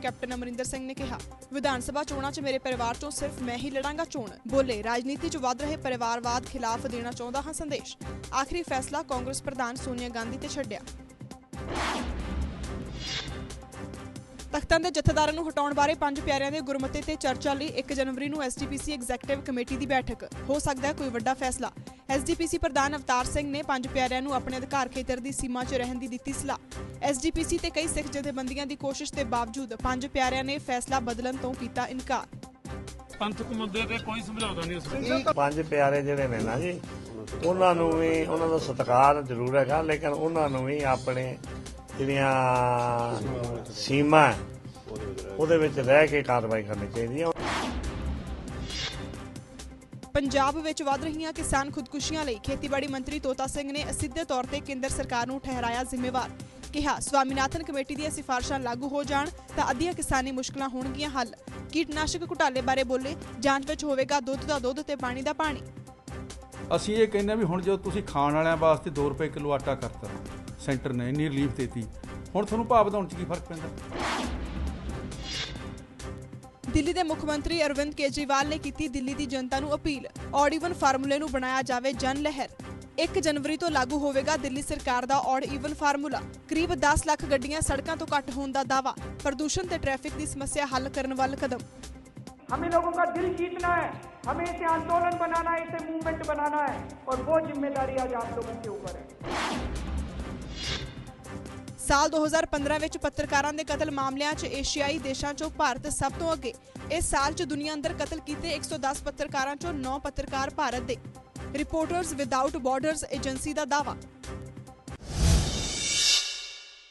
Captain Amarinder Singh ਨੇ ਕਿਹਾ, ਵਿਧਾਨ ਸਭਾ ਚੋਣਾਂ 'ਚ ਮੇਰੇ ਪਰਿਵਾਰ 'ਚੋਂ ਸਿਰਫ ਮੈਂ ਹੀ ਲੜਾਂਗਾ ਚੋਣ। ਬੋਲੇ, ਰਾਜਨੀਤੀ 'ਚ ਵੱਧ ਰਹੇ ਪਰਿਵਾਰਵਾਦ ਖਿਲਾਫ ਦੇਣਾ ਚਾਹੁੰਦਾ ਹਾਂ ਸੰਦੇਸ਼। ਆਖਰੀ ਫੈਸਲਾ ਕਾਂਗਰਸ ਪ੍ਰਧਾਨ ਸੋਨੀਆ ਗਾਂਧੀ ਤੇ ਛੱਡਿਆ। ਤਖਤਾਂ ਦੇ ਜਥੇਦਾਰਾਂ ਨੂੰ ਹਟਾਉਣ ਬਾਰੇ ਪੰਜ ਪਿਆਰਿਆਂ ਦੇ ਗੁਰਮਤੇ ਤੇ ਚਰਚਾ ਲਈ 1 ਜਨਵਰੀ ਨੂੰ ਐਸਜੀਪੀਸੀ ਐਗਜ਼ੈਕਟਿਵ ਕਮੇਟੀ ਦੀ ਬੈਠਕ। ਹੋ ਸਕਦਾ ਹੈ ਕੋਈ ਵੱਡਾ ਫੈਸਲਾ। ਐਸਜੀਪੀਸੀ ਪ੍ਰਧਾਨ ਅਵਤਾਰ ਸਿੰਘ ਨੇ ਪੰਜ ਪਿਆਰਿਆਂ ਨੂੰ ਆਪਣੇ ਅਧਿਕਾਰ ਖੇਤਰ ਦੀ ਸੀਮਾ 'ਚ ਰਹਿਣ ਦੀ ਦਿੱਤੀ ਸਲਾਹ। ਐਸਜੀਪੀਸੀ ਤੇ ਕਈ ਸਿੱਖ ਜਥੇਬੰਦੀਆਂ ਦੀ ਕੋਸ਼ਿਸ਼ ਦੇ ਬਾਵਜੂਦ ਪੰਜ ਪਿਆਰਿਆਂ ਨੇ ਫੈਸਲਾ ਬਦਲਣ ਤੋਂ ਕੀਤਾ ਇਨਕਾਰ। ਪੰਥਕ ਮੁੱਦੇ ਤੇ ਕੋਈ ਸਮਝੌਤਾ ਨਹੀਂ ਉਸ ਪੰਜ ਪਿਆਰੇ ਜਿਹੜੇ ਨੇ ਨਾ ਜੀ ਉਹਨਾਂ ਨੂੰ ਵੀ ਉਹਨਾਂ ਦਾ ਸਤਿਕਾਰ ਜ਼ਰੂਰ ਹੈਗਾ ਲੇਕਿਨ ਉਹਨਾਂ ਨੂੰ ਵੀ ਆਪਣੇ ਜਿਹੜੀਆਂ ਸੀਮਾ ਹੈ, ਉਹਦੇ ਵਿੱਚ ਰਹਿ ਕੇ ਕਾਰਵਾਈ ਕਰਨੀ ਚਾਹੀਦੀ ਹੈ। ਪੰਜਾਬ ਵਿੱਚ ਵੱਧ ਰਹੀਆਂ ਕਿਸਾਨ ਖੁਦਕੁਸ਼ੀਆਂ ਲਈ ਖੇਤੀਬਾੜੀ ਮੰਤਰੀ ਤੋਤਾ ਸਿੰਘ ਨੇ ਅਸਿੱਧੇ ਤੌਰ ਤੇ ਕੇਂਦਰ ਸਰਕਾਰ ਨੂੰ ਠਹਿਰਾਇਆ ਜ਼ਿੰਮੇਵਾਰ। ਕਿਹਾ ਸਵਾਮੀਨਾਥਨ ਕਮੇਟੀ ਦੀਆਂ ਸਿਫਾਰਸ਼ਾਂ ਲਾਗੂ ਹੋ ਜਾਣ ਤਾਂ ਅੱਧੀਆਂ ਕਿਸਾਨੀ ਮੁਸ਼ਕਲਾਂ ਹੋਣਗੀਆਂ ਹੱਲ। ਕੀਟਨਾਸ਼ਕ ਘੁਟਾਲੇ ਬਾਰੇ ਬੋਲੇ ਜਾਂਚ ਵਿੱਚ ਹੋਵੇਗਾ ਦੁੱਧ ਦਾ ਦੁੱਧ ਤੇ ਪਾਣੀ ਦਾ ਪਾਣੀ। ਅਸੀਂ ਇਹ ਕਹਿੰਦੇ ਹਾਂ ਵੀ ਹੁਣ ਜਦੋਂ ਤੁਸੀਂ ਖਾਣ ਵਾਲਿਆਂ ਵਾਸਤੇ 2 ਰੁਪਏ ਕਿਲੋ ਆਟਾ ਕਰਤਾ ਸੈਂਟਰ ਨੇ ਇੰਨੀ ਰਿਲੀਫ ਦੇਤੀ ਹੁਣ ਤੁਹਾਨੂੰ ਭਾਅ ਵਧਾਉਣ 'ਚ ਕੀ ਫਰਕ ਪੈਂਦਾ ਦਿੱਲੀ ਦੇ ਮੁੱਖ ਮੰਤਰੀ ਅਰਵਿੰਦ ਕੇਜਰੀਵਾਲ ਨੇ ਕੀਤੀ ਦਿੱਲੀ ਦੀ ਜਨਤਾ ਨੂੰ ਅਪੀਲ ਔਡ ਈਵਨ ਫਾਰਮੂਲੇ ਨੂੰ ਬਣਾਇਆ ਜਾਵੇ ਜਨ ਲਹਿਰ 1 ਜਨਵਰੀ ਤੋਂ ਲਾਗੂ ਹੋਵੇਗਾ ਦਿੱਲੀ ਸਰਕਾਰ ਦਾ ਔਡ ਈਵਨ ਫਾਰਮੂਲਾ ਕਰੀਬ 10 ਲੱਖ ਗੱਡੀਆਂ ਸੜਕਾਂ ਤੋਂ ਘੱਟ ਹੋਣ ਦਾ ਦਾਵਾ ਪ੍ਰਦੂਸ਼ਣ ਤੇ ਟ੍ਰੈਫਿਕ ਦੀ ਸਮੱਸਿਆ ਹੱਲ ਕਰਨ ਵੱਲ ਕਦਮ हमें लोगों का दिल जीतना है हमें इसे आंदोलन बनाना है इसे मूवमेंट बनाना है और वो जिम्मेदारी आज आप लोगों के ऊपर है ਸਾਲ 2015 ਵਿੱਚ ਪੱਤਰਕਾਰਾਂ ਦੇ ਕਤਲ ਮਾਮਲਿਆਂ 'ਚ ਏਸ਼ੀਆਈ ਦੇਸ਼ਾਂ 'ਚੋਂ ਭਾਰਤ ਸਭ ਤੋਂ ਅੱਗੇ। ਇਸ ਸਾਲ 'ਚ ਦੁਨੀਆ ਅੰਦਰ ਕਤਲ ਕੀਤੇ 110 ਪੱਤਰਕਾਰਾਂ 'ਚੋਂ 9 ਪੱਤਰਕਾਰ ਭਾਰਤ ਦੇ। ਰਿਪੋਰਟਰਸ ਵਿਦਆਊਟ ਬਾਰਡਰਸ ਏਜੰਸੀ ਦਾ ਦਾਅਵਾ।